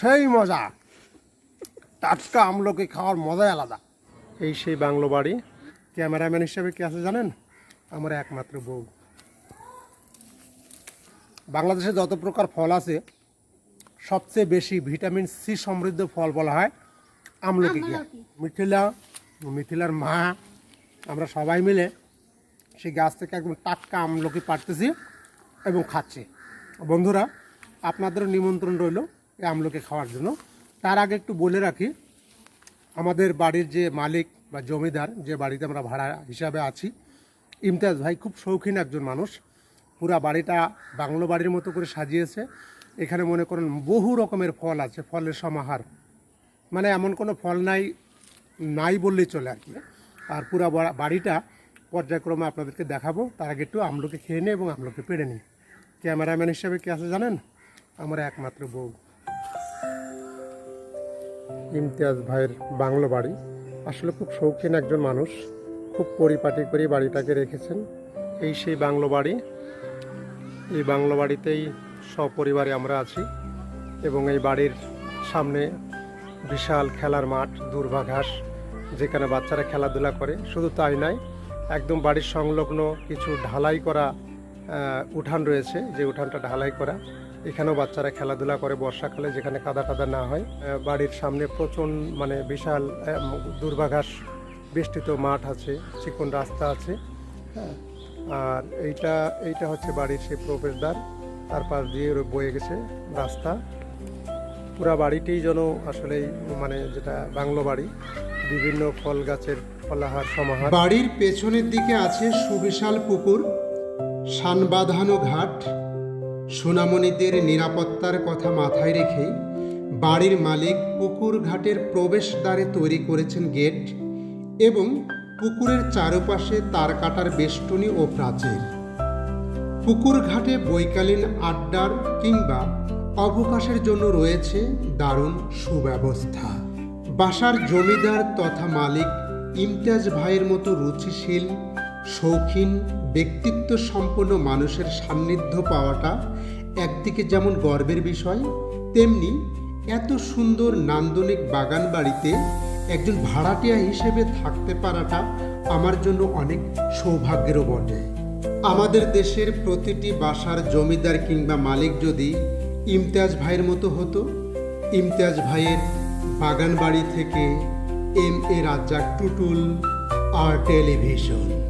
সেই মজা। টাটকা আমলকি খাওয়ার মজাই আলাদা। এই সেই বাংলো বাড়ি। ক্যামেরাম্যান হিসেবে কে আছে জানেন? আমার একমাত্র বউ। বাংলাদেশে যত প্রকার ফল আছে সবচেয়ে বেশি ভিটামিন সি সমৃদ্ধ ফল বলা হয় আমলকিকে মিথিলা মিথিলার মা আমরা সবাই মিলে সেই গাছ থেকে একদম টাটকা আমলকি পাড়তেছি এবং খাচ্ছি। বন্ধুরা আপনাদেরও নিমন্ত্রণ রইল। আমলকি খাওয়ার জন্য। তার আগে একটু বলে রাখি, আমাদের বাড়ির যে মালিক বা জমিদার যে বাড়িতে আমরা ভাড়া হিসাবে আছি, ইমতিয়াজ ভাই খুব শৌখিন একজন মানুষ। পুরা বাড়িটা বাংলো বাড়ির মতো করে সাজিয়েছে। এখানে মনে করেন বহু রকমের ফল আছে, ফলের সমাহার। মানে এমন কোনো ফল নাই নাই বললেই চলে আর কি। আর পুরা বাড়িটা পর্যায়ক্রমে আপনাদেরকে দেখাবো। তার আগে একটু আমলোকে খেয়ে নিই এবং আমলোকে পেড়ে নিই। ক্যামেরাম্যান হিসেবে কে আছে জানেন? আমার একমাত্র বউ। ইমতিয়াজ ভাইয়ের বাংলো বাড়ি। আসলে খুব শৌখিন একজন মানুষ। খুব পরিপাটি করে বাড়িটাকে রেখেছেন। এই সেই বাংলো বাড়ি। এই বাংলো বাড়িতেই সপরিবারে আমরা আছি এবং এই বাড়ির সামনে বিশাল খেলার মাঠ দুর্বা ঘাস, যেখানে বাচ্চারা খেলাধুলা করে। শুধু তাই নয়, একদম বাড়ির সংলগ্ন কিছু ঢালাই করা উঠান রয়েছে। যে উঠানটা ঢালাই করা এখানেও বাচ্চারা খেলাধুলা করে বর্ষাকালে যেখানে কাদা টাদা না হয়। বাড়ির সামনে প্রচণ্ড মানে বিশাল দুর্বা ঘাস বেষ্টিত মাঠ আছে, চিকন রাস্তা আছে। হ্যাঁ আর এইটা এইটা হচ্ছে বাড়ির সেই প্রবেশদ্বার। তার পাশ দিয়ে বয়ে গেছে রাস্তা। পুরা বাড়িটি যেন আসলেই মানে যেটা বাংলো বাড়ি, বিভিন্ন ফল গাছের ফলাহার সমাহার। বাড়ির পেছনের দিকে আছে সুবিশাল পুকুর, সানবাঁধানো ঘাট সোনামণিদের নিরাপত্তার কথা মাথায় রেখে বাড়ির মালিক পুকুর ঘাটের প্রবেশদ্বারে তৈরি করেছেন গেট এবং পুকুরের চারপাশে তার কাটার বেষ্টনী ও প্রাচীর। পুকুর ঘাটে বৈকালীন আড্ডার কিংবা অবকাশের জন্য রয়েছে দারুণ সুব্যবস্থা। বাসার জমিদার তথা মালিক ইমতিয়াজ ভাইয়ের মতো রুচিশীল শৌখিন ব্যক্তিত্ব সম্পন্ন মানুষের সান্নিধ্য পাওয়াটা একদিকে যেমন গর্বের বিষয়, তেমনি এত সুন্দর নান্দনিক বাগান বাড়িতে একজন ভাড়াটিয়া হিসেবে থাকতে পারাটা আমার জন্য অনেক সৌভাগ্যেরও বটে। আমাদের দেশের প্রতিটি বাসার জমিদার কিংবা মালিক যদি ইমতিয়াজ ভাইয়ের মতো হতো, ইমতিয়াজ ভাইয়ের বাগান বাড়ি থেকে এম এ রাজ্জাক টুটুল আর টেলিভিশন